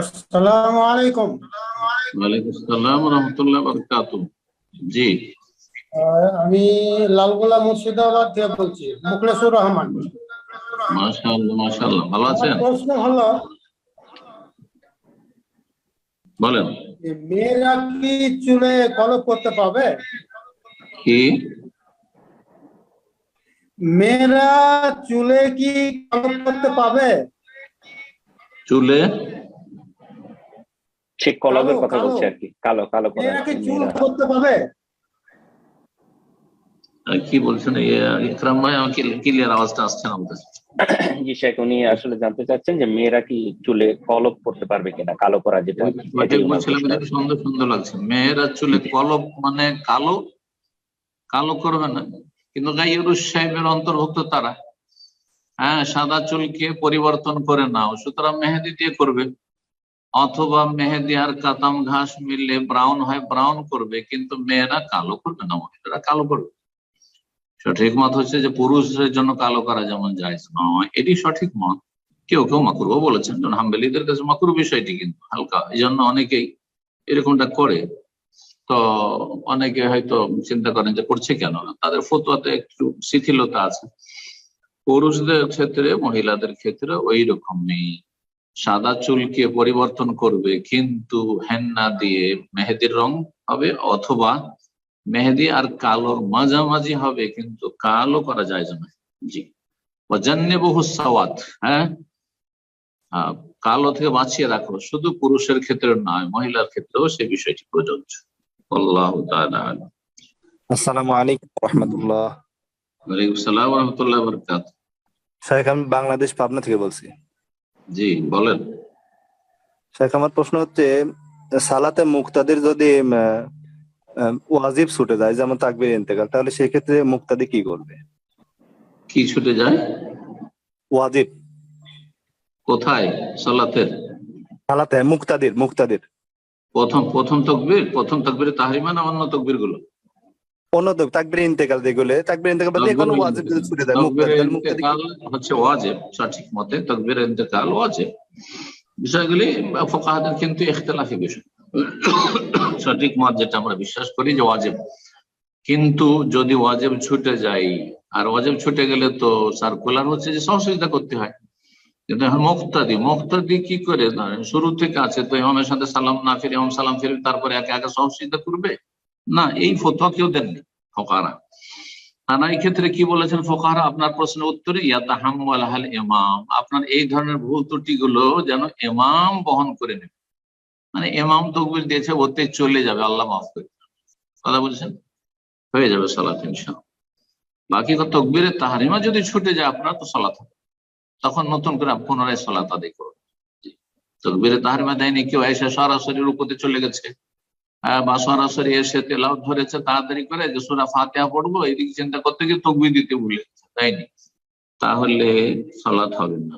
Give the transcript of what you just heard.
আসসালামু আলাইকুম। ওয়ালাইকুম আসসালাম রহমতুল্লাহ বরকাত। জি। আমি লালগোলা মুর্শিদাবাদ থেকে বলছি মুখলেসুর রহমান। মাশাআল্লাহ মাশাআল্লাহ। ভালো আছেন? প্রশ্ন হলো বলেন। মেয়েরা কি চুলে কলপ করতে পাবে কি? মেয়েরা চুলে কি কলপ করতে পাবে চুলে? সে কলবের কথা বলছে আর কি কালো কালো চুল করতে পাবে কি বলছেন ইকরাম ভাই আমাকে ক্লিয়ার আওয়াজটা আসছে না আমাদের জি শেখ উনি আসলে জানতে চাচ্ছেন যে মেয়েরা কি চুলে কলপ করতে পারবে কিনা কালো করা যেটা সুন্দর সুন্দর লাগছে। মেয়েরা চুলে কলপ মানে কালো কালো করবে না। কিন্তু গাইরুস সাহেবের অন্তর্ভুক্ত তারা। হ্যাঁ সাদা চুলকে পরিবর্তন করে নাও সুতরাং মেহেদি দিয়ে করবে। অথবা মেহেদি আর কাতাম ঘাস মিললে ব্রাউন হয় ব্রাউন করবে, কিন্তু মেয়েরা কালো করবে না, মহিলারা কালো করবে। সঠিক মত হচ্ছে যে পুরুষের জন্য কালো করা যেমন যায় নয়, এটি সঠিক মত। কেউ কেউ মাকুরও বলেছেন, যেমন হাম্বেলিদের কাছে মাকুর বিষয়টি কিন্তু হালকা এই জন্য অনেকেই এরকমটা করে। তো অনেকে হয়তো চিন্তা করেন যে করছে কেন তাদের ফতোয়াতে একটু শিথিলতা আছে। পুরুষদের ক্ষেত্রে, মহিলাদের ক্ষেত্রে ওই রকমই। সাদা চুলকে পরিবর্তন করবে কিন্তু হেন্না দিয়ে মেহেদির রং হবে অথবা মেহেদি আর কালোর মাঝামাঝি হবে কিন্তু কালো করা যায় না। জি। অজান্নে বহু সাওয়াত হ্যাঁ? কালো থেকে বাঁচিয়ে রাখো শুধু পুরুষের ক্ষেত্রে নয় মহিলার ক্ষেত্রেও সে বিষয়টি প্রযোজ্য। আল্লাহ আসসালামু আলাইকুম রহমতুল্লাহ। ওয়ালাইকুম সালাম রহমতুল্লাহ বরকাত আমি বাংলাদেশ পাবনা থেকে বলছি। জি বলেন। শেখ আমার প্রশ্ন হচ্ছে সালাতে মুক্তাদের যদি ওয়াজিব ছুটে যায় যেমন তাকবির ইন্তেকাল তাহলে সেক্ষেত্রে মুক্তাদি কি করবে? কি ছুটে যায়? ওয়াজিব। কোথায়? সালাতের? সালাতে মুক্তাদির মুক্তাদির। প্রথম প্রথম তকবির? প্রথম তকবির তাহরিমা না অন্য তকবিরগুলো অন্য তো তাকবির ইন্তেকাল যেগুলো তাকবির ইন্তেকাল বাদে কোনো ওয়াজিব যদি ছুটে যায় মুক্তাদি মুক্তাদি হচ্ছে ওয়াজিব সঠিক মতে। তকবির ইন্তেকাল ওয়াজিব। বিষয়গুলি ফোকাহাদের কিন্তু ইখতলাফি বিষয়। সঠিক মত যেটা আমরা বিশ্বাস করি যে ওয়াজিব। কিন্তু যদি ওয়াজিব ছুটে যায় আর ওয়াজিব ছুটে গেলে তো সার্কুলার হচ্ছে যে সহযোগিতা করতে হয়। কিন্তু এখন মুক্তাদি মুক্তাদি কি করে? শুরু থেকে আছে তো ইমামের সাথে সালাম না ফিরে ইমাম সালাম ফিরে তারপরে একে একে সহযোগিতা করবে? না, এই ফতোয়া কেউ দেননি, ফোকারা। তারা এই ক্ষেত্রে কি বলেছেন ফোকারা? আপনার প্রশ্নের উত্তরে, ইয়াতাহাম্মাল হাল ইমাম। আপনার এই ধরনের ভুল ত্রুটি গুলো যেন এমাম বহন করে নেবে। মানে এমাম তকবির দিয়েছে, ওতে চলে যাবে, আল্লাহ মাফ করে। কথা বলছেন হয়ে যাবে সালাত, ইনশাআল্লাহ। বাকি তো তকবিরের তাহারিমা যদি ছুটে যায়, আপনার তো সালাত হবে। তখন নতুন করে পুনরায় সালাত আদায় করবে জি। তকবিরের তাহারিমা দেয়নি, কেউ এসে সরাসরি রূপতে চলে গেছে। বা সরাসরি এসে তেলাও ধরেছে, তাড়াতাড়ি করে যে সুরা ফাতেহা পড়ব, এদিকে চিন্তা করতে গিয়ে তকবি দিতে ভুলে তাই না? তাহলে সালাত হবে না।